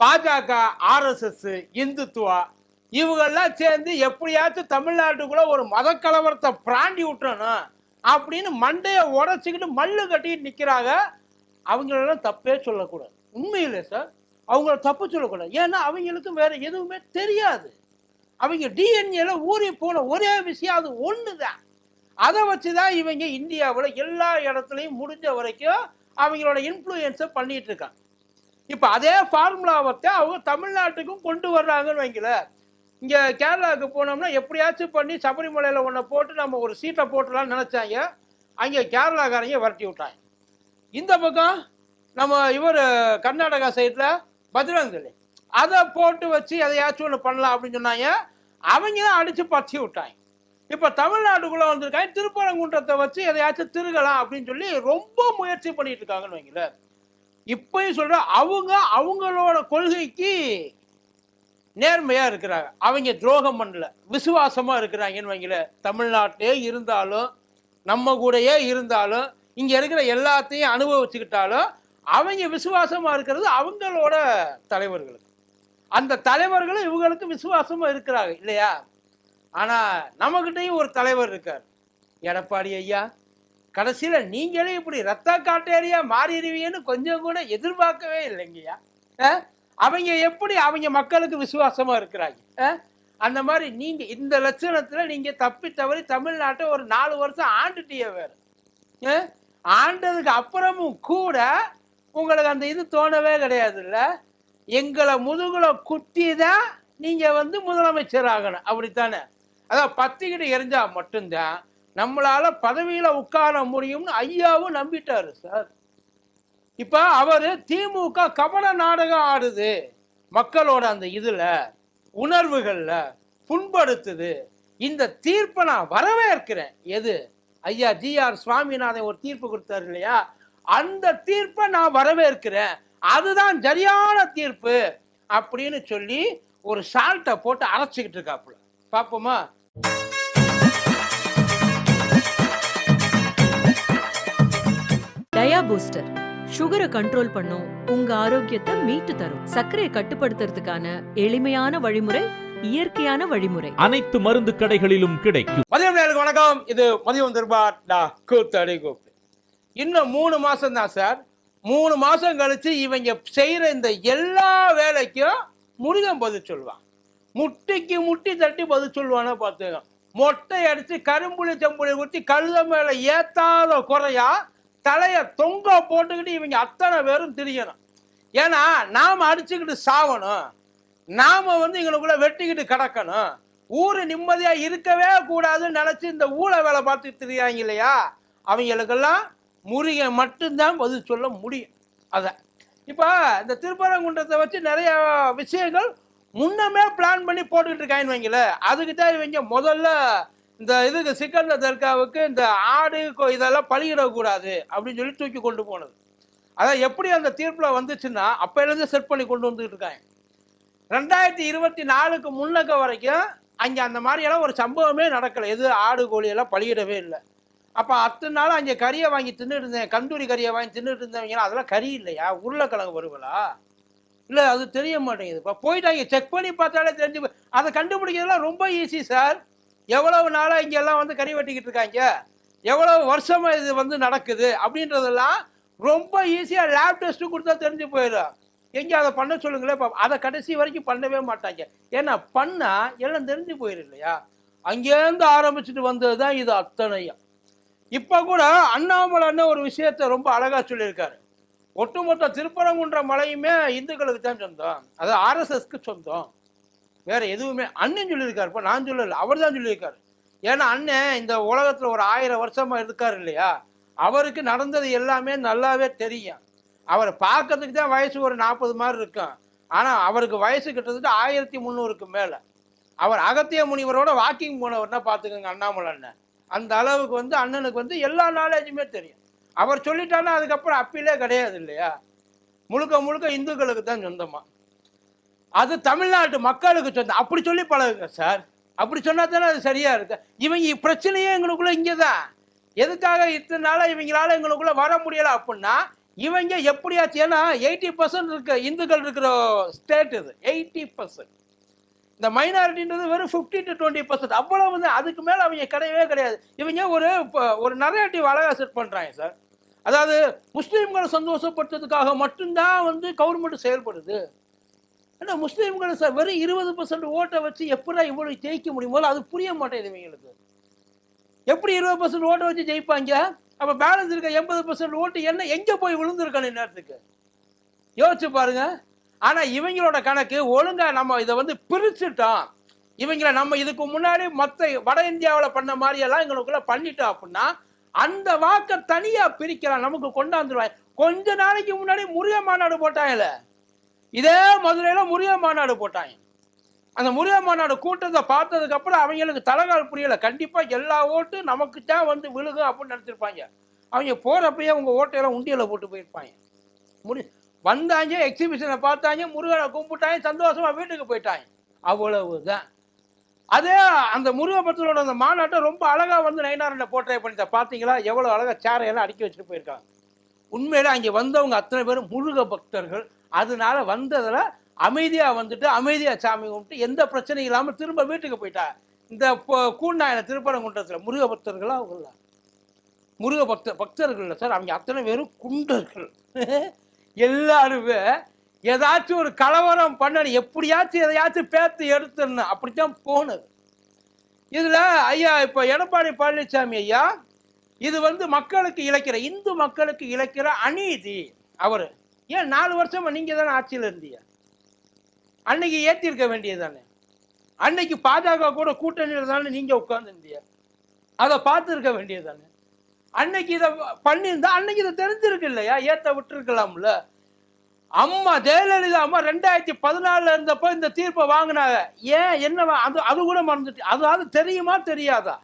பாஜக ஆர்எஸ்எஸ் இந்துத்துவா இவங்கெல்லாம் சேர்ந்து எப்படியாச்சும் தமிழ்நாட்டுக்குள்ள ஒரு மத கலவரத்தை பிராண்டி விட்டுறணும் அப்படின்னு மண்டையை உடச்சிக்கிட்டு மல்லு கட்டிட்டு நிற்கிறாங்க அவங்களெல்லாம் தப்பே சொல்லக்கூடாது. உண்மையிலே சார் அவங்கள தப்பு சொல்லக்கூடாது. ஏன்னா அவங்களுக்கும் வேற எதுவுமே தெரியாது. அவங்க டிஎன்ஏல ஊறி போன ஒரே விஷயம் அது ஒன்று தான் அதை வச்சு தான் இவங்க இந்தியாவில் எல்லா இடத்துலையும் முடிஞ்ச வரைக்கும் அவங்களோட இன்ஃப்ளூயன்ஸை பண்ணிட்டு இருக்காங்க. இப்போ அதே ஃபார்முலாவத்தை அவங்க தமிழ்நாட்டுக்கும் கொண்டு வர்றாங்கன்னு வைங்கள. இங்கே கேரளாவுக்கு போனோம்னா எப்படியாச்சும் பண்ணி சபரிமலையில் ஒன்றை போட்டு நம்ம ஒரு சீட்டை போட்டுலாம்னு நினச்சாங்க. அங்கே கேரளாக்காரங்க விரட்டி விட்டாங்க. இந்த பக்கம் நம்ம இவர் கர்நாடகா சைடில் பஜ்ரங்கலி அதை போட்டு வச்சு எதையாச்சும் ஒன்று பண்ணலாம் அப்படின்னு சொன்னாங்க. அவங்க தான் அடித்து பற்றி விட்டாங்க. இப்போ தமிழ்நாட்டுக்குள்ளே வந்திருக்காங்க. திருப்பரங்குன்றத்தை வச்சு எதையாச்சும் திருகலாம் அப்படின்னு சொல்லி ரொம்ப முயற்சி பண்ணிட்டு இருக்காங்கன்னு வைங்களேன். இப்பயும் சொல்ற அவங்க அவங்களோட கொள்கைக்கு நேர்மையா இருக்கிறாங்க. அவங்க துரோகம் பண்ணல. விசுவாசமா இருக்கிறாங்கன்னு வைங்கள தமிழ்நாட்டிலே இருந்தாலும் நம்ம கூடயே இருந்தாலும் இங்க இருக்கிற எல்லாத்தையும் அனுபவிச்சுக்கிட்டாலும் அவங்க விசுவாசமா இருக்கிறது அவங்களோட தலைவர்களுக்கு. அந்த தலைவர்களும் இவங்களுக்கு விசுவாசமா இருக்கிறாங்க இல்லையா? ஆனா நம்மக்கிட்டையும் ஒரு தலைவர் இருக்கார். எடப்பாடி ஐயா கடைசியில் நீங்களே இப்படி ரத்த காட்டேரியா மாறிடுவீங்கன்னு கொஞ்சம் கூட எதிர்பார்க்கவே இல்லைங்கய்யா. அவங்க எப்படி அவங்க மக்களுக்கு விசுவாசமாக இருக்கிறாங்க? அந்த மாதிரி நீங்கள் இந்த லட்சணத்தில் நீங்கள் தப்பி தவறி தமிழ்நாட்டை ஒரு நாலு வருஷம் ஆண்டுட்டிய வேறு. ஆண்டதுக்கு அப்புறமும் கூட உங்களுக்கு அந்த இது தோணவே கிடையாதுல்ல? எங்களை முதுகுல குட்டி தான் நீங்கள் வந்து முதலமைச்சர் ஆகணும் அப்படித்தானே? அதான் பத்திக்கிட்டு எரிஞ்சால் மட்டும்தான் நம்மளால பதவியில உட்கார முடியும்னு ஐயாவும் நம்பிட்டாரு சார். இப்ப அவரு திமுக கபட நாடகம் ஆடுது. மக்களோட அந்த இதுல உணர்வுகள்ல புண்படுத்துது. இந்த தீர்ப்பை நான் வரவேற்கிறேன். எது? ஐயா ஜி ஆர் சுவாமிநாதன் ஒரு தீர்ப்பு கொடுத்தாரு இல்லையா? அந்த தீர்ப்பை நான் வரவேற்கிறேன். அதுதான் சரியான தீர்ப்பு அப்படின்னு சொல்லி ஒரு சால்ட்டை போட்டு அரைச்சிக்கிட்டு இருக்காப்புல. பார்ப்போமா? டயா பூஸ்டர். சுகரை கண்ட்ரோல் பண்ணும் உங்க ஆரோக்கியத்தை மீட்டு தரும். சர்க்கரையை கட்டுப்படுத்துறதுக்கான எளிமையான வழிமுறை இயற்கையான வழிமுறை. அனைத்து மருந்து கடைகளிலும் கிடைக்கும். மதியம் நேருக்கு வணக்கம். இது மதியம் திருபார் டா கூத்தடி கூப்பிட்டு இன்னும் மூணு மாசம் தான் சார். மூணு மாசம் கழிச்சு இவங்க செய்யற இந்த எல்லா வேலைக்கும் முருகன் பதில் சொல்லுவான். முட்டிக்கு முட்டி தட்டி பதில் சொல்லுவானா பார்த்துங்க மொட்டை அடிச்சு கரும்புளி செம்புளி ஊற்றி கழுத மேல ஏத்தாத குறையா தலையை தொங்க போட்டுக்கிட்டு இவங்க அத்தனை பேரும் திரியணும். ஏன்னா நாம் அடிச்சுக்கிட்டு சாவணும் நாம் வந்து எங்களுக்குள்ள வெட்டிக்கிட்டு கிடக்கணும். ஊர் நிம்மதியாக இருக்கவே கூடாதுன்னு நினச்சி இந்த ஊழ வேலை பார்த்துட்டு திரியாங்க இல்லையா? அவங்களுக்கெல்லாம் முருகன் மட்டும்தான் பதில் சொல்ல முடியும். அதை. இப்போ இந்த திருப்பரங்குன்றத்தை வச்சு நிறைய விஷயங்கள் முன்னமே பிளான் பண்ணி போட்டுக்கிட்டு இருக்காங்கன்னு வைங்களேன். அதுக்கு தான் இவங்க முதல்ல இந்த இதுக்கு சிக்கந்த தர்காவுக்கு இந்த ஆடு இதெல்லாம் பலியிடக்கூடாது அப்படின்னு சொல்லி தூக்கி கொண்டு போனது. அதான் எப்படி அந்த தீர்ப்பில் வந்துச்சுன்னா அப்போலேருந்து செட் பண்ணி கொண்டு வந்துக்கிட்டு இருக்காங்க. ரெண்டாயிரத்தி இருபத்தி நாலுக்கு முன்னக்க வரைக்கும் அங்கே அந்த மாதிரியெல்லாம் ஒரு சம்பவமே நடக்கலை. எது ஆடு கோழியெல்லாம் பழகிடவே பலியிடவே இல்லை. அப்போ அத்தனை நாள் அங்கே கறியை வாங்கி தின்னுட்டு இருந்தேன். கந்தூரி கறியை வாங்கி தின்னுட்டு இருந்தவங்க அதெல்லாம் கறி இல்லையா? உருளைக்கிழங்கு வருவலா? இல்லை அது தெரிய மாட்டேங்குது. இப்போ போயிட்டு அங்கே செக் பண்ணி பார்த்தாலே தெரிஞ்சு அதை கண்டுபிடிக்கிறதுலாம் ரொம்ப ஈஸி சார் எவ்வளவு நாளாக இங்கே எல்லாம் வந்து கறி வெட்டிக்கிட்டு இருக்காங்க? எவ்வளவு வருஷமாக இது வந்து நடக்குது? அப்படின்றதெல்லாம் ரொம்ப ஈஸியாக லேப் டெஸ்ட்டு கொடுத்தா தெரிஞ்சு போயிடும். எங்கே அதை பண்ண சொல்லுங்களேன் அதை கடைசி வரைக்கும் பண்ணவே மாட்டாங்க. ஏன்னா பண்ணால் எல்லாம் தெரிஞ்சு போயிடும் இல்லையா? அங்கேருந்து ஆரம்பிச்சுட்டு வந்தது தான் இது அத்தனையும். இப்போ கூட அண்ணாமலைன்னு ஒரு விஷயத்த ரொம்ப அழகாக சொல்லியிருக்காரு. ஒட்டுமொத்த திருப்பரங்குன்ற மலையுமே இந்துக்களுக்கு தான் சொந்தம். அது ஆர்எஸ்எஸ்க்கு சொந்தம். வேற எதுவுமே அண்ணன் சொல்லியிருக்காரு இப்போ நான் சொல்லல அவர் தான் சொல்லியிருக்காரு. ஏன்னா அண்ணன் இந்த உலகத்துல ஒரு ஆயிரம் வருஷமா இருக்காரு இல்லையா? அவருக்கு நடந்தது எல்லாமே நல்லாவே தெரியும். அவரை பார்க்கறதுக்கு தான் வயசு ஒரு நாற்பது மாதிரி இருக்கும். ஆனால் அவருக்கு வயசு கிட்டத்தட்ட ஆயிரத்தி முந்நூறுக்கு மேலே. அவர் அகத்திய முனிவரோட வாக்கிங் போனவர்னா பார்த்துக்கோங்க அண்ணாமலை அண்ணன். அந்த அளவுக்கு வந்து அண்ணனுக்கு வந்து எல்லா நாலேஜுமே தெரியும். அவர் சொல்லிட்டாலும் அதுக்கப்புறம் அப்பிலே கிடையாது இல்லையா? முழுக்க முழுக்க இந்துக்களுக்கு தான் சொந்தமாக அது தமிழ்நாட்டு மக்களுக்கு சொந்த. அப்படி சொல்லி பழகுங்க சார். அப்படி சொன்னா தானே அது சரியா இருக்கு. இவங்க பிரச்சனையே எங்களுக்குள்ள இங்கே தான் எதுக்காக இத்தனை நாளாக இவங்களால எங்களுக்குள்ள வர முடியலை அப்படின்னா இவங்க எப்படியாச்சும் ஏன்னா எயிட்டி பர்சன்ட் இருக்க இந்துக்கள் இருக்கிற ஸ்டேட் இது. Eighty percent. இந்த மைனாரிட்டின்றது வெறும் ஃபிஃப்டி டு டுவெண்ட்டி பர்சன்ட் அவ்வளோ வந்து அதுக்கு மேலே அவங்க கிடையவே கிடையாது. இவங்க ஒரு ஒரு நரேட்டிவ் அழகாக செட் பண்ணுறாங்க சார். அதாவது முஸ்லீம்களை சந்தோஷப்படுத்துறதுக்காக மட்டும்தான் வந்து கவர்மெண்ட் செயல்படுது. ஆனால் முஸ்லீம்களை சார் வெறும் இருபது பர்சன்ட் ஓட்டை வச்சு எப்படா இவ்வளோ ஜெயிக்க முடியுமோ? அது புரிய மாட்டேங்குது இவங்களுக்கு. எப்படி இருபது பர்சன்ட் ஓட்டை வச்சு ஜெயிப்பாங்க? அப்போ பேலன்ஸ் இருக்க எண்பது பர்சன்ட் ஓட்டு என்ன எங்கே போய் விழுந்திருக்கணும் நேரத்துக்கு யோசிச்சு பாருங்க. ஆனால் இவங்களோட கணக்கு ஒழுங்காக நம்ம இதை வந்து பிரிச்சுட்டோம். இவங்களை நம்ம இதுக்கு முன்னாடி மற்ற வட இந்தியாவில் பண்ண மாதிரியெல்லாம் எங்களுக்குள்ள பண்ணிட்டோம் அப்படின்னா அந்த வாக்கை தனியாக பிரிக்கலாம். நமக்கு கொண்டாந்துருவாங்க. கொஞ்ச நாளைக்கு முன்னாடி முருக மாநாடு போட்டாங்கல்ல. இதே மதுரையில முருக மாநாடு போட்டாங்க. அந்த முருக மாநாடு கூட்டத்தை பார்த்ததுக்கு அப்புறம் அவங்களுக்கு தலைகால் புரியல. கண்டிப்பா எல்லா ஓட்டு நமக்கு தான் வந்து விழுகும் அப்படின்னு நினைச்சிருப்பாங்க. அவங்க போறப்பயே அவங்க ஓட்டையெல்லாம் உண்டியல போட்டு போயிருப்பாங்க. முடி வந்தாங்க எக்ஸிபிஷனை பார்த்தாங்க முருகனை கும்பிட்டாங்க சந்தோஷமா வீட்டுக்கு போயிட்டாங்க. அவ்வளவுதான். அதே அந்த முருகபக்தரோட அந்த மாநாட்டை ரொம்ப அழகாக வந்து நயனாரில் போர்ட்ரே பண்ணிட்ட. பார்த்தீங்களா எவ்வளோ அழகாக சேரையெல்லாம் அடுக்கி வச்சுட்டு போயிருக்காங்க. உண்மையில அங்கே வந்தவங்க அத்தனை பேரும் முருக பக்தர்கள். அதனால வந்ததில் அமைதியாக வந்துட்டு அமைதியாக சாமி கும்பிட்டு எந்த பிரச்சனையும் இல்லாமல் திரும்ப வீட்டுக்கு போயிட்டா. இந்த பொ- திருப்பரங்குன்றத்தில் முருக பக்தர்களா அவங்கள முருக பக்த பக்தர்கள் இல்லை சார் அவங்க அத்தனை பேரும் குண்டர்கள். எல்லாருமே ஏதாச்சும் ஒரு கலவரம் பண்ணணும் எப்படியாச்சும் எதையாச்சும் பேத்து எடுத்துடணும் அப்படித்தான் போனது. இதில் ஐயா இப்போ எடப்பாடி பழனிசாமி ஐயா இது வந்து மக்களுக்கு இழைக்கிற இந்து மக்களுக்கு இழைக்கிற அநீதி அவர். ஏன் நாலு வருஷமா நீங்க தானே ஆட்சியில் இருந்தீங்க? அன்னைக்கு ஏற்றிருக்க வேண்டியது தானே அன்னைக்கு பாஜக கூட கூட்டணியில் தானே நீங்க உட்கார்ந்துருந்தீங்க? அதை பார்த்து இருக்க வேண்டியது தானே அன்னைக்கு இதை பண்ணியிருந்தா அன்னைக்கு இதை தெரிஞ்சிருக்கு இல்லையா? ஏற்ற விட்டுருக்கலாம்ல. அம்மா ஜெயலலிதா அம்மா ரெண்டாயிரத்தி பதினாலுல இருந்தப்போ இந்த தீர்ப்பை வாங்கினாங்க. ஏன்? என்ன அது அது கூட மறந்துட்டு அதாவது தெரியுமா தெரியாதா?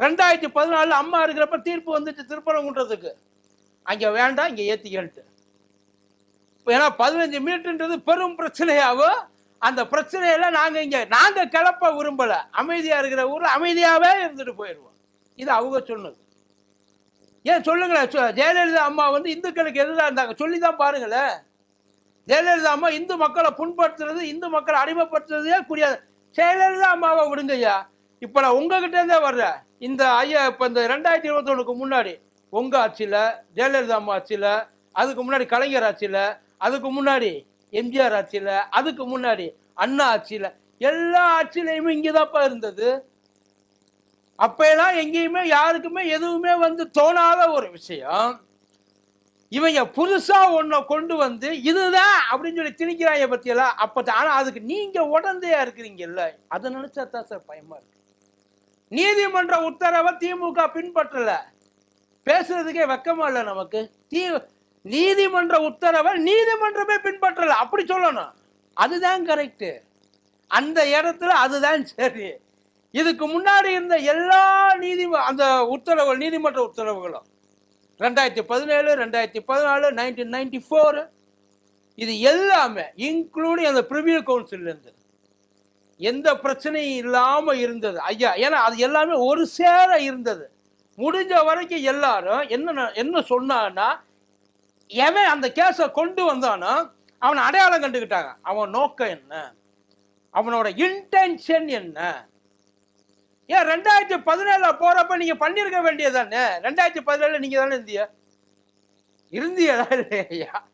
ரெண்டாயிரத்தி பதினாலில் அம்மா இருக்கிறப்ப தீர்ப்பு வந்துச்சு திருப்பரங்குன்றதுக்கு அங்கே வேண்டாம் இங்கே ஏற்றிக்கன்ட்டு ஏன்னா பதினஞ்சு மீட்டர்ன்றது பெரும் பிரச்சனையாகும் அந்த பிரச்சனையில நாங்க இங்க நாங்க கிளப்ப விரும்பல. அமைதியா இருக்கிற ஊர்ல அமைதியாவே இருந்துட்டு போயிடுவோம். இது அவங்க சொன்னது. ஏன் சொல்லுங்களேன் ஜெயலலிதா அம்மா வந்து இந்துக்களுக்கு எதிராக இருந்தாங்க? சொல்லி தான் பாருங்களேன் ஜெயலலிதா அம்மா இந்து மக்களை புண்படுத்துறது இந்து மக்களை அடிமைப்படுத்துறதே புரியாது ஜெயலலிதா அம்மாவை விடுங்கய்யா. இப்போ நான் உங்ககிட்ட இருந்தே வர்றேன். இந்த ஐயா இப்போ இந்த ரெண்டாயிரத்தி இருபத்தொன்னுக்கு முன்னாடி உங்க ஆட்சியில் ஜெயலலிதா அம்மா ஆட்சியில் அதுக்கு முன்னாடி கலைஞர் ஆட்சியில் அதுக்கு முன்னாடி எம்ஜிஆர் ஆட்சியில் அதுக்கு முன்னாடி அண்ணா ஆட்சியில் எல்லா ஆட்சியிலையுமே இங்கே தான்ப்பா இருந்தது. அப்பெல்லாம் எங்கேயுமே யாருக்குமே எதுவுமே வந்து தோணாத ஒரு விஷயம். இவங்க புதுசா ஒன்றை கொண்டு வந்து இதுதான் அப்படின்னு சொல்லி திணிக்கிறாங்க பத்தியெல்லாம் அப்போ ஆனால் அதுக்கு நீங்கள் உடந்தையா இருக்கிறீங்கல்ல அதை நினைச்சா தான் சார் பயமா இருக்கு. நீதிமன்ற உத்தரவை திமுக பின்பற்றலை. பேசுறதுக்கே வெக்கமா இல்லை நமக்கு. தீ நீதிமன்ற உத்தரவை நீதிமன்றமே பின்பற்றல. அப்படி சொல்லணும். அதுதான் கரெக்டு அந்த இடத்துல அதுதான் சரி. இதுக்கு முன்னாடி இருந்த எல்லா நீதி அந்த உத்தரவு நீதிமன்ற உத்தரவுகளும். ரெண்டாயிரத்தி பதினேழு ரெண்டாயிரத்தி பதினாலு நைன்டீன் நைன்டி ஃபோர் இது எல்லாமே இன்க்ளூடிங் அந்த ப்ரிவியூ கவுன்சிலேருந்து எந்த பிரச்சனையும் இல்லாமல் இருந்தது. ஐயா ஏன்னா அது எல்லாமே ஒரு சேர இருந்தது. முடிஞ்ச வரைக்கும் எல்லாரும் என்ன என்ன சொன்னான்னா எவன் அந்த கேஸை கொண்டு வந்தானோ அவனை அடையாளம் கண்டுக்கிட்டாங்க அவன் நோக்கம் என்ன? அவனோட இன்டென்ஷன் என்ன? ஏன் ரெண்டாயிரத்தி பதினேழுல போறப்ப நீங்க பண்ணிருக்க வேண்டியதானே ரெண்டாயிரத்தி பதினேழுல நீங்க தானே இருந்தியா இருந்தியதா இல்லையா?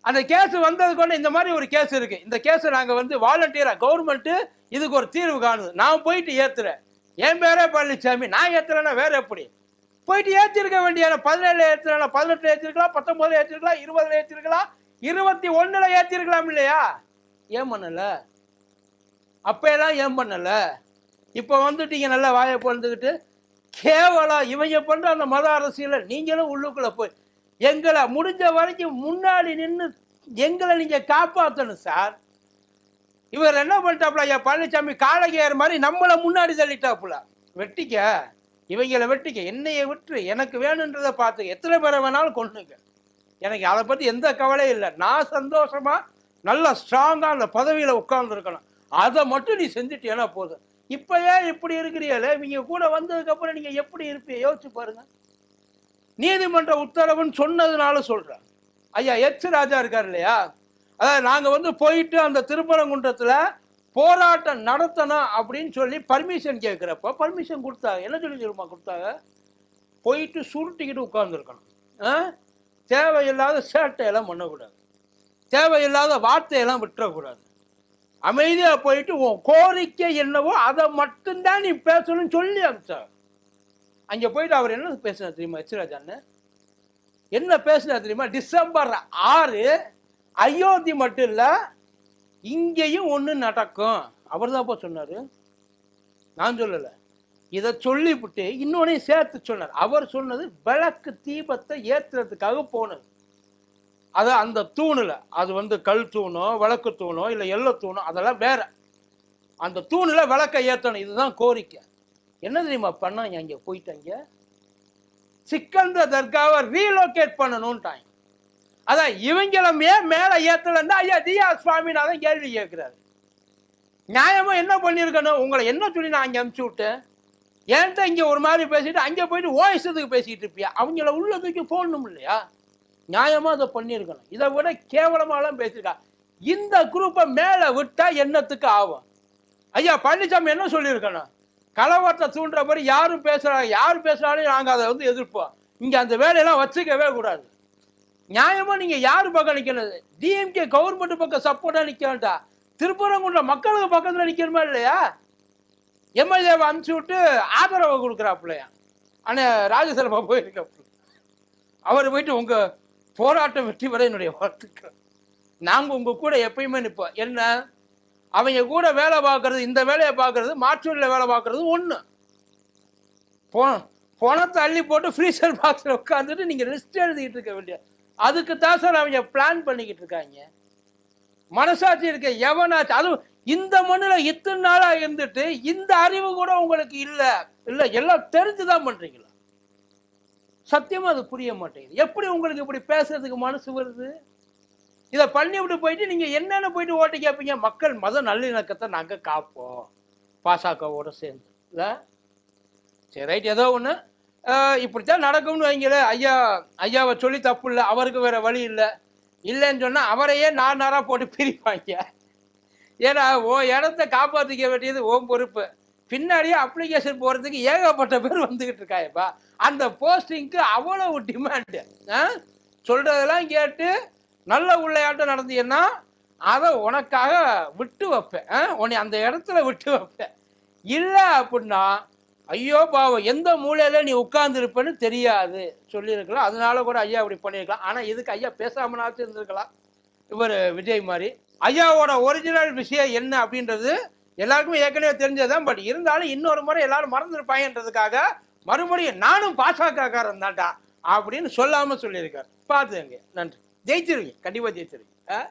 அந்த கேஸ் வந்தது கொண்டு இந்த மாதிரி ஒரு கேஸ் இருக்கு. இந்த கேஸ் நாங்க வந்து வாலண்டியரா கவர்மெண்ட் இதுக்கு ஒரு தீர்வு காணுது. நான் போயிட்டு ஏத்துறேன். என் பேரே பழனிசாமி நான் ஏத்துறேன்னா வேற எப்படி? போயிட்டு ஏற்றிருக்க வேண்டிய பதினேழு ஏற்றிருக்கலாம் பதினெட்டு ஏற்றிருக்கலாம் பத்தொன்பதுல ஏற்றிருக்கலாம் இருபதுல ஏற்றிருக்கலாம் இருபத்தி ஒன்றில் ஏற்றிருக்கலாம் இல்லையா? ஏன் பண்ணல? அப்போயெல்லாம் ஏன் பண்ணல? இப்போ வந்துட்டீங்க நல்லா வாயை பிறந்துக்கிட்டு கேவலம் இவங்க பண்ற அந்த மத அரசியலை நீங்களும் உள்ளுக்குள்ள போய் எங்களை முடிஞ்ச வரைக்கும் முன்னாடி நின்று எங்களை நீங்க காப்பாற்றணும் சார். இவர் என்ன பண்ணிட்டாப்புல ஐயா? பழனிசாமி காலகையர் மாதிரி நம்மளை முன்னாடி தள்ளிட்டாப்புல. வெட்டிக்க. இவங்களை வெட்டிக்க என்னையை விட்டு எனக்கு வேணுன்றதை பார்த்து எத்தனை பேரை வேணாலும் கொண்டுங்க எனக்கு அதை பற்றி எந்த கவலையும் இல்லை. நான் சந்தோஷமாக நல்லா ஸ்ட்ராங்காக அந்த பதவியில் உட்காந்துருக்கணும் அதை மட்டும் நீ செஞ்சுட்டேன்னா போதும். இப்போ ஏன் இப்படி இருக்கிறீங்களே இவங்க கூட வந்ததுக்கப்புறம் நீங்கள் எப்படி இருப்பீங்க? யோசிச்சு பாருங்கள் நீதிமன்ற உத்தரவுன்னு சொன்னதுனால சொல்கிறேன் ஐயா எச் ராஜா இருக்கார் இல்லையா? அதாவது நாங்கள் வந்து போயிட்டு அந்த திருப்பரங்குன்றத்தில் போராட்டம் நடத்தணும் அப்படின்னு சொல்லி பர்மிஷன் கேட்குறப்ப பர்மிஷன் கொடுத்தாங்க. என்ன சொல்லி தெரியுமா கொடுத்தாங்க? போயிட்டு சுருட்டிக்கிட்டு உட்காந்துருக்கணும் தேவையில்லாத சேட்டையெல்லாம் பண்ணக்கூடாது. தேவையில்லாத வார்த்தையெல்லாம் விட்டுறக்கூடாது. அமைதியாக போயிட்டு உன் கோரிக்கை என்னவோ அதை மட்டும்தான் நீ பேசணும்னு சொல்லி அனுப்பிச்சாங்க. அங்கே போயிட்டு அவர் என்ன பேசினார் தெரியுமா எச்ராஜான்னு என்ன பேசினார் தெரியுமா? டிசம்பர் ஆறு அயோத்தி மட்டும் இல்லை இங்கேயும் ஒன்று நடக்கும். அவர் தான் சொன்னார். நான் சொல்லலை. இதை சொல்லிவிட்டு இன்னொன்னையும் சேர்த்து சொன்னார். அவர் சொன்னது விளக்கு தீபத்தை ஏற்றுறதுக்காக போனது. அது அந்த தூணில். அது வந்து கல் தூணோ விளக்கு தூணோ இல்லை எல்லோ தூணோ அதெல்லாம் வேற. அந்த தூணில் விளக்க ஏற்றணும் இதுதான் கோரிக்கை. என்ன தெரியுமா பண்ணாங்க அங்கே போயிட்டாங்க. சிக்கந்த தர்காவை ரீலோகேட் பண்ணணும்ட்டாங்க. அதான் இவங்களுமே மேல ஏத்தலன்னா ஐயா டிஆர் சுவாமிநாதன் கேள்வி கேட்கிறாரு. நியாயமா என்ன பண்ணியிருக்கணும்? உங்களை என்ன சொல்லி நான் அங்கே அனுப்பிச்சு விட்டேன்? ஏன்ட்ட இங்கே ஒரு மாதிரி பேசிட்டு அங்கே போயிட்டு ஓயசத்துக்கு பேசிட்டு இருப்பியா? அவங்கள உள்ள தூக்கி போடணும் இல்லையா? நியாயமா அதை பண்ணியிருக்கணும். இதை விட கேவலமாலாம் பேசியிருக்கா. இந்த குரூப்பை மேலே விட்டா என்னத்துக்கு ஆகும்? ஐயா பழனிசாமி என்ன சொல்லியிருக்கணும்? கலவரத்தை மாதிரி யாரும் பேசுகிறாங்க யார் பேசுகிறாலும் நாங்கள் அதை வந்து எதிர்ப்போம். இங்கே அந்த வேலையெல்லாம் வச்சுக்கவே கூடாது. நியாயமா நீங்க யார் பக்கம் நிக்கணும்? டிஎம்கே கவர்மெண்ட் பக்கம் சப்போர்ட்டா நிக்க வேண்டாம். திருப்பரங்குன்ற மக்களுக்கு பக்கத்துல நிக்கணுமா இல்லையா? எம்எல்ஏவை அனுப்பிச்சு விட்டு ஆதரவை கொடுக்குறாப்புலையா? ஆனா ராஜசர்மா போயிருக்க அவர் போயிட்டு உங்க போராட்டம் வெற்றி பெற என்னுடைய வாழ்த்துக்கள். நாங்கள் உங்கள் கூட எப்பயுமே நிற்போம் என்ன? அவங்க கூட வேலை பார்க்கறது இந்த வேலையை பார்க்கறது மாற்றூரில் வேலை பார்க்கறது ஒன்று போ பணத்தை அள்ளி போட்டு ஃப்ரீசர் பாக்ஸில் உட்காந்துட்டு நீங்கள் லிஸ்ட் எழுதிக்கிட்டு இருக்க வேண்டிய அதுக்கு தான் சார் அவங்க பிளான் பண்ணிக்கிட்டு இருக்காங்க. மனசாட்சி இருக்க எவனாச்சு அதுவும் இந்த மண்ணில் இத்தனை நாளாக இருந்துட்டு இந்த அறிவு கூட உங்களுக்கு இல்லை. இல்லை எல்லாம் தெரிஞ்சு தான் பண்ணுறீங்களா சத்தியமாக அது புரிய மாட்டேங்குது. எப்படி உங்களுக்கு இப்படி பேசுறதுக்கு மனசு வருது? இதை பண்ணி விட்டு போயிட்டு நீங்கள் என்னென்ன போயிட்டு ஓட்டு கேட்பீங்க மக்கள் மத நல்லிணக்கத்தை நாங்கள் காப்போம். பாசகவோட சேர்ந்து. இல்லை? சரி ரைட் ஏதோ ஒன்று இப்படித்தான் நடக்கும்னு வைங்களேன். ஐயா ஐயாவை சொல்லி தப்பு இல்லை அவருக்கு வேற வழி இல்லை. இல்லைன்னு சொன்னால் அவரையே நார் நாரா போட்டு பிரிப்பாங்க. ஏன்னா ஓ இடத்த காப்பாற்றிக்க வேண்டியது ஓம் பொறுப்பு. பின்னாடியே அப்ளிகேஷன் போகிறதுக்கு ஏகப்பட்ட பேர் வந்துக்கிட்டு இருக்காயப்பா. அந்த போஸ்டிங்க்கு அவ்வளவு டிமாண்டு சொல்கிறதெல்லாம் கேட்டு நல்ல உள்ளையாட்டம் நடந்தீங்கன்னா அதை உனக்காக விட்டு வைப்பேன். ஆ? உன்னை அந்த இடத்துல விட்டு வைப்பேன். இல்லை அப்படின்னா ஐயோ பாவம் எந்த மூலையில நீ உட்கார்ந்துருப்பேன்னு தெரியாது. சொல்லியிருக்கலாம். அதனால கூட ஐயா இப்படி பண்ணியிருக்கலாம். ஆனால் இதுக்கு ஐயா பேசாமனாச்சும் இருந்திருக்கலாம். இவர் விஜய் மாதிரி. ஐயாவோட ஒரிஜினல் விஷயம் என்ன அப்படின்றது எல்லாருக்குமே ஏற்கனவே தெரிஞ்சதுதான். பட் இருந்தாலும் இன்னொரு முறை எல்லாரும் மறந்துருப்பாங்கன்றதுக்காக மறுபடியும் நானும் பாசகக்காரன் தான்டா அப்படின்னு சொல்லாமல் சொல்லியிருக்காரு. பார்த்துங்க நன்றி. ஜெயிச்சிருவீங்க. கண்டிப்பாக ஜெயிச்சிருவீங்க. ஆ?